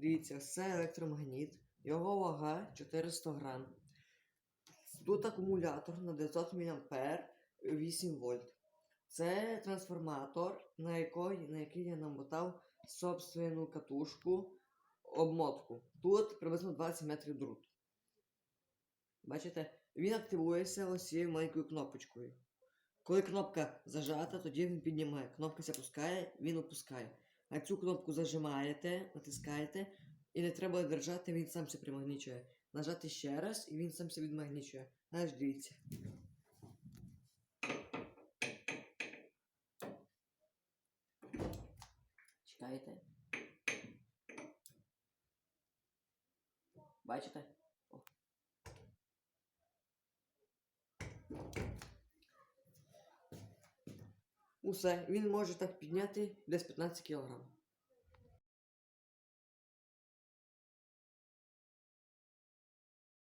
Дивіться, це електромагніт. Його вага 400 грам. Тут акумулятор на 900 мА 8 вольт. Це трансформатор, на який, на який я намотав собственну катушку, обмотку. Тут приблизно 20 метрів друт. Бачите? Він активується ось цією маленькою кнопочкою. Коли кнопка зажата, тоді він піднімає. Кнопка ся пускає, він опускає. А цю кнопку зажимаєте, натискаєте, і не треба держати, він сам се примагнічує. Нажати ще раз, і він сам се відмагнічує. Аж дивіться. Чекайте. Бачите? Усе, він може так підняти десь 15 кг.